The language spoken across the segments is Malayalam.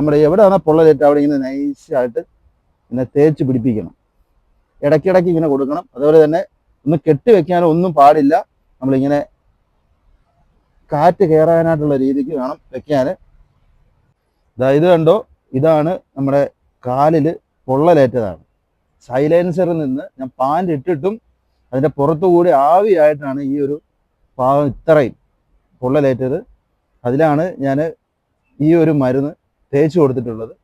നമ്മുടെ എവിടെയാണ് പൊള്ളലേറ്റ് അവിടെ ഇങ്ങനെ നൈസായിട്ട് ഇങ്ങനെ തേച്ച് പിടിപ്പിക്കണം. ഇടയ്ക്കിടയ്ക്ക് ഇങ്ങനെ കൊടുക്കണം. അതുപോലെ തന്നെ ഒന്ന് കെട്ടി വെക്കാനോ ഒന്നും പാടില്ല. നമ്മളിങ്ങനെ കാറ്റ് കയറാനായിട്ടുള്ള രീതിക്ക് വേണം വെക്കാൻ. ഇതാ ഇത് കണ്ടോ? ഇതാണ് നമ്മുടെ കാലിൽ പൊള്ളലേറ്റതാണ്. സൈലൻസറിൽ നിന്ന് ഞാൻ പാന്റ് ഇട്ടിട്ടും അതിന്റെ പുറത്തുകൂടി ആവിയായിട്ടാണ് ഈ ഒരു പാവം ഇത്രയും പൊള്ളലേറ്റത്. അതിലാണ് ഞാൻ ഈ ഒരു മരുന്ന് തേച്ച് കൊടുത്തിട്ടുള്ളത്.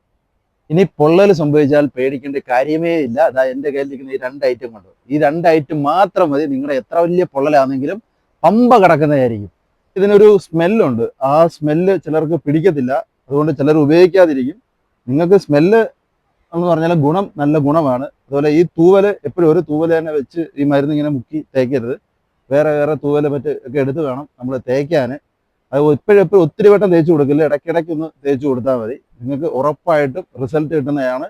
ഇനി പൊള്ളൽ സംഭവിച്ചാൽ പേടിക്കേണ്ട കാര്യമേ ഇല്ല. അതാ എന്റെ കയ്യിലിരിക്കുന്ന ഈ രണ്ട് ഐറ്റം കൊണ്ട് ഈ രണ്ട് ഐറ്റം മാത്രം മതി. നിങ്ങളുടെ എത്ര വലിയ പൊള്ളലാണെങ്കിലും പമ്പ കിടക്കുന്നതായിരിക്കും. ഇതിനൊരു സ്മെല്ലുണ്ട് ആ സ്മെല്ല് ചിലർക്ക് പിടിക്കത്തില്ല. അതുകൊണ്ട് ചിലർ ഉപയോഗിക്കാതിരിക്കും. നിങ്ങൾക്ക് സ്മെല്ല് എന്ന് പറഞ്ഞാൽ ഗുണം നല്ല ഗുണമാണ്. അതുപോലെ ഈ തൂവൽ എപ്പോഴും ഒരു തൂവൽ തന്നെ വെച്ച് ഈ മരുന്ന് ഇങ്ങനെ മുക്കി തേക്കരുത്. വേറെ വേറെ തൂവൽ മറ്റ് ഒക്കെ എടുത്ത് വേണം നമ്മൾ തേക്കാൻ. എപ്പോഴും ഒത്തിരി വട്ടം തേച്ച് കൊടുക്കില്ല. ഇടയ്ക്കിടയ്ക്ക് ഒന്ന് തേച്ച് കൊടുത്താൽ മതി. നിങ്ങൾക്ക് ഉറപ്പായിട്ടും റിസൾട്ട് കിട്ടുന്നതാണ്.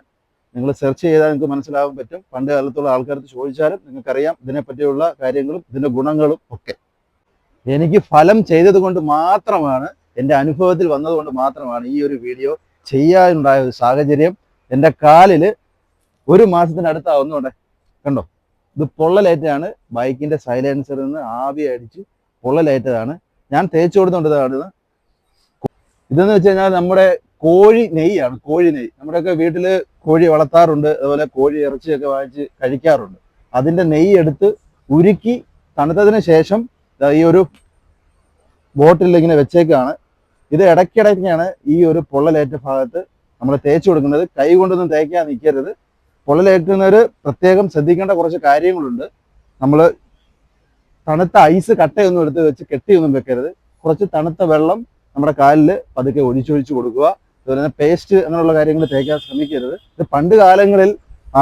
നിങ്ങൾ സെർച്ച് ചെയ്താൽ നിങ്ങൾക്ക് മനസ്സിലാവാൻ പറ്റും. പണ്ട് കാലത്തുള്ള ആൾക്കാർക്ക് ചോദിച്ചാലും നിങ്ങൾക്കറിയാം ഇതിനെപ്പറ്റിയുള്ള കാര്യങ്ങളും ഇതിന്റെ ഗുണങ്ങളും ഒക്കെ. എനിക്ക് ഫലം ചെയ്തത് കൊണ്ട് മാത്രമാണ് എന്റെ അനുഭവത്തിൽ വന്നതുകൊണ്ട് മാത്രമാണ് ഈ ഒരു വീഡിയോ ചെയ്യാനുണ്ടായ ഒരു സാഹചര്യം. എന്റെ കാലിൽ ഒരു മാസത്തിനടുത്താവുന്നുണ്ട് കണ്ടോ? ഇത് പൊള്ളലേറ്റാണ് ബൈക്കിന്റെ സൈലൻസറിൽ നിന്ന് ആവി അടിച്ച് പൊള്ളലേറ്റതാണ് ഞാൻ തേച്ചു ഇതാണ് ഇതെന്ന് വെച്ച് കഴിഞ്ഞാൽ നമ്മുടെ കോഴി നെയ്യാണ് കോഴി നെയ്യ്. നമ്മുടെയൊക്കെ വീട്ടിൽ കോഴി വളർത്താറുണ്ട് അതുപോലെ കോഴി ഇറച്ചിയൊക്കെ വാങ്ങിച്ച് കഴിക്കാറുണ്ട്. അതിന്റെ നെയ്യ് എടുത്ത് ഉരുക്കി തണുത്തതിന് ശേഷം ഈ ഒരു ബോട്ടിൽ ഇങ്ങനെ വെച്ചേക്കാണ്. ഇത് ഇടയ്ക്കിടയ്ക്കാണ് ഈ ഒരു പൊള്ളലേറ്റ ഭാഗത്ത് നമ്മൾ തേച്ച് കൊടുക്കുന്നത്. കൈ കൊണ്ടൊന്നും തേക്കാൻ നിൽക്കരുത് പൊള്ളലേറ്റുന്നവർ പ്രത്യേകം ശ്രദ്ധിക്കേണ്ട കുറച്ച് കാര്യങ്ങളുണ്ട്. നമ്മൾ തണുത്ത ഐസ് കട്ടയൊന്നും എടുത്ത് വെച്ച് കെട്ടിയൊന്നും വെക്കരുത്. കുറച്ച് തണുത്ത വെള്ളം നമ്മുടെ കാലിൽ പതുക്കെ ഒഴിച്ചൊഴിച്ച് കൊടുക്കുക. അതുപോലെ തന്നെ പേസ്റ്റ് അങ്ങനെയുള്ള കാര്യങ്ങൾ തേക്കാൻ ശ്രമിക്കരുത്. ഇത് പണ്ട് കാലങ്ങളിൽ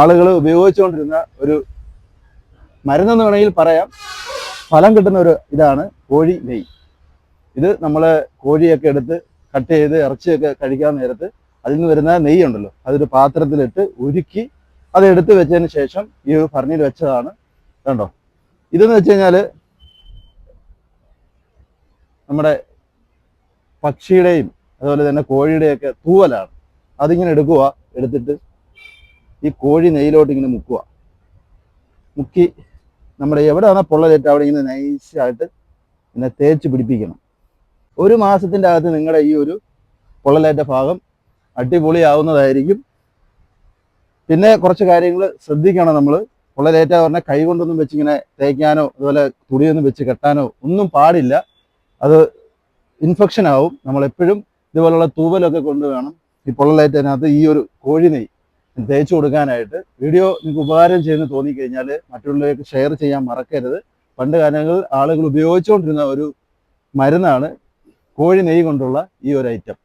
ആളുകൾ ഉപയോഗിച്ചുകൊണ്ടിരുന്ന ഒരു മരുന്നെന്ന് വേണമെങ്കിൽ പറയാം. ഫലം കിട്ടുന്ന ഒരു ഇതാണ് കോഴി നെയ് ഇത് നമ്മൾ കോഴിയൊക്കെ എടുത്ത് കട്ട് ചെയ്ത് ഇറച്ചിയൊക്കെ കഴിക്കാൻ നേരത്ത് അതിൽ നിന്ന് വരുന്ന നെയ്യ് ഉണ്ടല്ലോ. അതൊരു പാത്രത്തിലിട്ട് ഉരുക്കി അത് എടുത്ത് വെച്ചതിന് ശേഷം ഈ ഒരു ഭരണിയിൽ വെച്ചതാണ്. കണ്ടോ? ഇതെന്ന് വെച്ച് കഴിഞ്ഞാൽ നമ്മുടെ പക്ഷിയുടെയും അതുപോലെ തന്നെ കോഴിയുടെയൊക്കെ തൂവലാണ്. അതിങ്ങനെ എടുക്കുക എടുത്തിട്ട് ഈ കോഴി നെയ്യിലോട്ട് ഇങ്ങനെ മുക്കുക മുക്കി നമ്മുടെ എവിടെയാണ് പൊള്ളലേറ്റ് അവിടെ ഇങ്ങനെ നൈസായിട്ട് ഇങ്ങനെ തേച്ച് പിടിപ്പിക്കണം. ഒരു മാസത്തിന്റെ അകത്ത് നിങ്ങളുടെ ഈ ഒരു പൊള്ളലേറ്റ ഭാഗം അടിപൊളിയാവുന്നതായിരിക്കും. പിന്നെ കുറച്ച് കാര്യങ്ങൾ ശ്രദ്ധിക്കണം നമ്മൾ പൊള്ളലേറ്റ പറഞ്ഞാൽ കൈ കൊണ്ടൊന്നും വെച്ചിങ്ങനെ തേക്കാനോ അതുപോലെ തുണിയൊന്നും വെച്ച് കെട്ടാനോ ഒന്നും പാടില്ല. അത് ഇൻഫെക്ഷൻ ആവും. നമ്മളെപ്പോഴും ഇതുപോലുള്ള തൂവലൊക്കെ കൊണ്ട് വേണം ഈ പൊള്ളലേറ്റതിനകത്ത് ഈ ഒരു കോഴി നെയ് തേച്ച് കൊടുക്കാനായിട്ട്. വീഡിയോ നിങ്ങൾക്ക് ഉപകാരം ചെയ്യുന്ന തോന്നിക്കഴിഞ്ഞാൽ മറ്റുള്ളവർക്ക് ഷെയർ ചെയ്യാൻ മറക്കരുത്. പണ്ട് കാലങ്ങളിൽ ആളുകൾ ഉപയോഗിച്ചുകൊണ്ടിരുന്ന ഒരു മരുന്നാണ് കോഴി നെയ്യ് കൊണ്ടുള്ള ഈ ഒരു ഐറ്റം